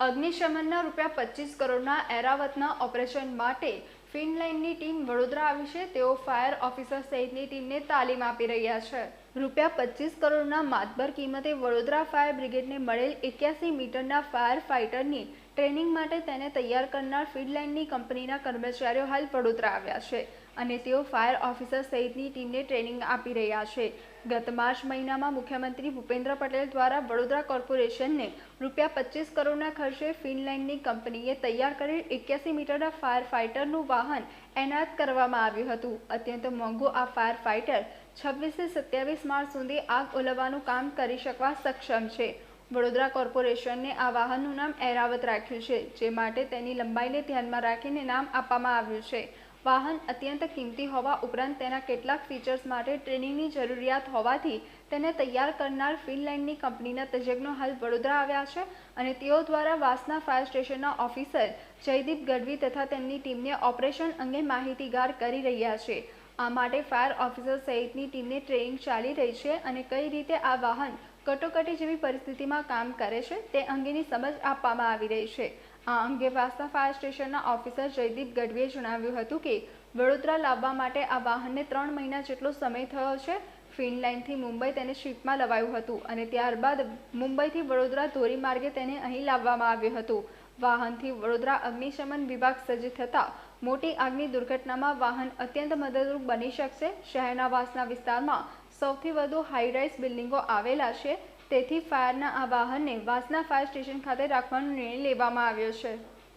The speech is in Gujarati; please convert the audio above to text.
અગ્નિશમનના રૂપિયા પચીસ કરોડના એરાવતના ઓપરેશન માટે ફિનલેન્ડની ટીમ વડોદરા આવી છે. તેઓ ફાયર ઓફિસર સહિતની ટીમને તાલીમ આપી રહ્યા છે. રૂપિયા પચીસ કરોડના માતબર કિંમતે વડોદરા ફાયર બ્રિગેડને મળેલ એક્યાસી મીટરના ફાયર ફાઇટરની ટ્રેનિંગ માટે તેને તૈયાર કરનાર ફિનલાઇનની કંપનીના કર્મચારીઓ હાલ વડોદરા આવ્યા છે અને તેઓ ફાયર ઓફિસર સહિતની ટીમને ટ્રેનિંગ આપી રહ્યા છે. ગત માર્ચ મહિનામાં મુખ્યમંત્રી ભૂપેન્દ્ર પટેલ દ્વારા વડોદરા કોર્પોરેશનને રૂપિયા પચીસ કરોડના ખર્ચે ફિનલેન્ડની કંપનીએ તૈયાર કરેલ એક્યાસી મીટરના ફાયર ફાઇટરનું વાહન એનાયત કરવામાં આવ્યું હતું. અત્યંત મોંઘું આ ફાયર ફાઇટર છવ્વીસથી સત્યાવીસ માર્ચ સુધી આગ ઓલવવાનું કામ કરી શકવા સક્ષમ છે. વડોદરા કોર્પોરેશનને આ વાહનનું નામ એરાવત રાખ્યું છે, જે માટે તેની લંબાઈને ધ્યાનમાં રાખીને નામ આપવામાં આવ્યું છે. વાહન અત્યંત કિંમતી હોવા ઉપરાંત તેના કેટલાક ફીચર્સ માટે ટ્રેનિંગની જરૂરિયાત હોવાથી તેને તૈયાર કરનાર ફિનલેન્ડની કંપનીના તજજ્ઞો હાલ વડોદરા આવ્યા છે અને તેઓ દ્વારા વાસના ફાયર સ્ટેશનના ઓફિસર જયદીપ ગઢવી તથા તેમની ટીમને ઓપરેશન અંગે માહિતીગાર કરી રહ્યા છે. આ માટે ફાયર ઓફિસર સહિતની ટીમને ટ્રેનિંગ ચાલી રહી છે અને કઈ રીતે આ વાહન કટોકટી જેવી પરિસ્થિતિમાં કામ કરે છે, તે અંગેની સમજ આપવામાં આવી રહી છે. આ અંગે વાસા ફાયર સ્ટેશનના ઓફિસર જયદીપ ગઢવીએ જણાવ્યું હતું કે, વડોદરા લાવવા માટે આ વાહનને ત્રણ મહિના જેટલો સમય થયો છે. ફિનલેન્ડથી મુંબઈ તેને શિપમાં લવાયું હતું અને ત્યારબાદ મુંબઈથી વડોદરા ધોરીમાર્ગે તેને અહીં લાવવામાં આવ્યું હતું. વાહનથી વડોદરા અગ્નિશમન વિભાગ સજ્જ થતાં મોટી આગની દુર્ઘટનામાં વાહન અત્યંત મદદરૂપ બની શકશે. શહેરના વાસના વિસ્તારમાં સૌથી વધુ હાઈરાઇઝ બિલ્ડિંગો આવેલા છે. તેથી ફાયરના આ વાહનને વાસના ફાયર સ્ટેશન ખાતે રાખવાનો નિર્ણય લેવામાં આવ્યો છે.